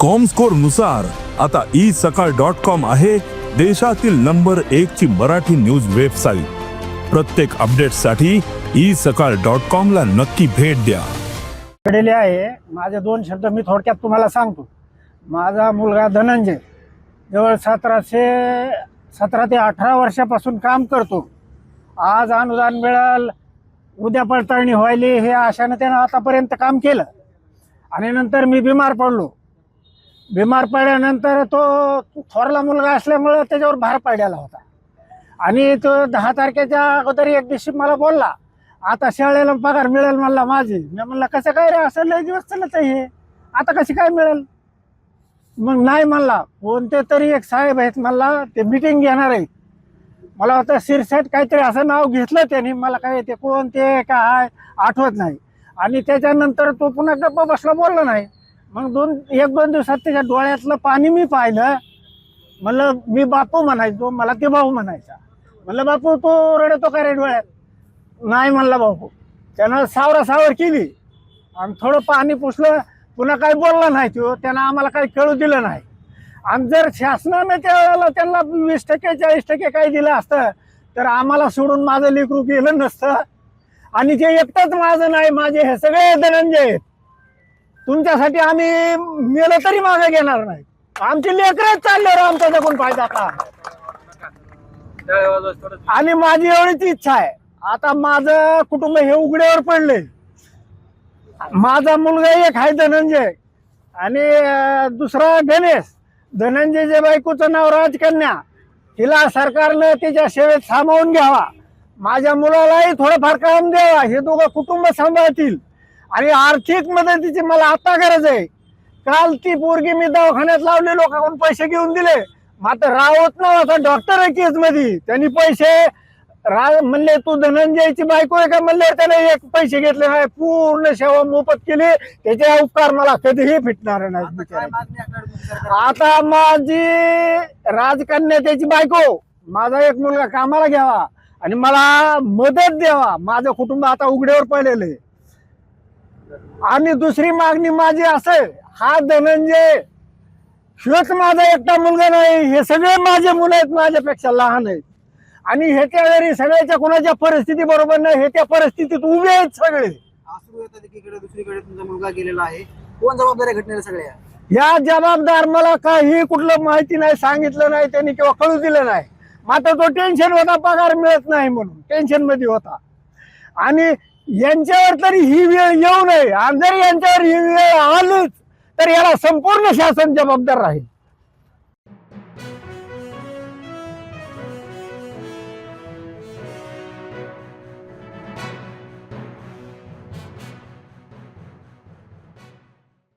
कॉमस्कोरनुसार आता ई सकाळ dot com आहे देशातील नंबर एक ची मराठी न्यूज वेबसाईट प्रत्येक अपडेटसाठी ई सकाळ डॉट कॉम ला नक्की भेट द्या. घडलेले आहे. माझे दोन शब्द मी थोडक्यात तुम्हाला सांगतो. माझा मुलगा धनंजय जवळ सतराशे सतरा ते अठरा वर्षापासून काम करतो. आज अनुदान मिळाल उद्या पडताळणी व्हायली हे आशानं त्यानं आतापर्यंत काम केलं. आणि नंतर मी बिमार पडलो. बिमार पडल्यानंतर तो थोरला मुलगा असल्यामुळं त्याच्यावर भार पडलेला होता. आणि तो दहा तारखेच्या अगोदर एक दिवशी मला बोलला आता शाळेला पगार मिळेल म्हणला माझी. मी म्हणलं कसं काय रे? असं लय दिवस चालत आहे हे. आता कशी काय मिळेल? मग नाही म्हणला. कोणते तरी एक साहेब आहेत म्हणला ते मिटिंग घेणार आहे मला वाटतं शिरसेट काहीतरी असं नाव घेतलं त्यांनी. मला काय ते कोण ते काय आठवत नाही. आणि त्याच्यानंतर तो पुन्हा गप्पा बसला बोलला नाही. मग दोन एक दोन दिवसात त्याच्या डोळ्यातलं पाणी मी पाहिलं. म्हणलं मी बापू म्हणायचो मला ते भाऊ म्हणायचा. म्हणलं बापू तो रडतो का रे डोळ्यात? नाही म्हणला बापू त्यानं सावरा सावर केली. आणि थोडं पाणी पुसलं. पुन्हा काही बोलला नाही तो. त्यानं आम्हाला काही कळू दिलं नाही. आणि जर शासनानं त्यावेळेला त्यांना वीस टक्के चाळीस टक्के काही दिलं असतं तर आम्हाला सोडून माझं लेकरू गेलं नसतं. आणि ते एकटंच माझं नाही माझे हे सगळे धनंजय आहेत. तुमच्यासाठी आम्ही मेलं तरी मागे घेणार नाही. आमची लेकरच चालल्यावर आमचा जगून फायदा का? आणि माझी एवढीच इच्छा आहे. आता माझं कुटुंब हे उघड्यावर पडले. माझा मुलगा एक आहे धनंजय. आणि दुसरा गणेश. धनंजयच्या बायकोचं नाव राजकन्या. तिला सरकारनं तिच्या सेवेत सामावून घ्यावा. माझ्या मुलालाही थोडंफार काम द्यावा. हे दोघं कुटुंब सांभाळतील. आणि आर्थिक मदतीची मला आता गरज आहे. काल ती पोरगी मी दवाखान्यात लावली लोकांकडून पैसे घेऊन दिले. मात्र रावत नावाचा डॉक्टर आहे केस मध्ये त्यांनी पैसे रा म्हणले तू धनंजयची बायको आहे का? म्हणले त्याने एक पैसे घेतले नाही. पूर्ण सेवा मोफत केली. त्याचे उपकार मला कधीही फिटणार नाही. आता माझी राजकन्या त्याची बायको माझा एक मुलगा कामाला घ्यावा आणि मला मदत द्यावा. माझं कुटुंब आता उघड्यावर पडलेलं आहे. आणि दुसरी मागणी माझी असेल हा धनंजय शिवच माझा एकटा मुलगा नाही हे सगळे माझे मुलं आहेत माझ्यापेक्षा लहान आहेत. आणि ह्याच्या वेळी सगळ्याच्या कोणाच्या परिस्थिती बरोबर नाही हे त्या परिस्थितीत उभे आहेत सगळे. आसरू येतात एकीकडे दुसरीकडे तुमचा मुलगा गेलेला आहे. कोण जबाबदार आहे घटनेला सगळ्या? या जबाबदार मला काही कुठलं माहिती नाही सांगितलं नाही त्यांनी किंवा कळू दिलं नाही. मात्र तो टेन्शन होता पगार मिळत नाही म्हणून टेन्शनमध्ये होता. आणि यांच्यावर तरी ही वेळ येऊ नये. आणि जर यांच्यावर ही वेळ आलीच तर याला संपूर्ण शासन जबाबदार राहील.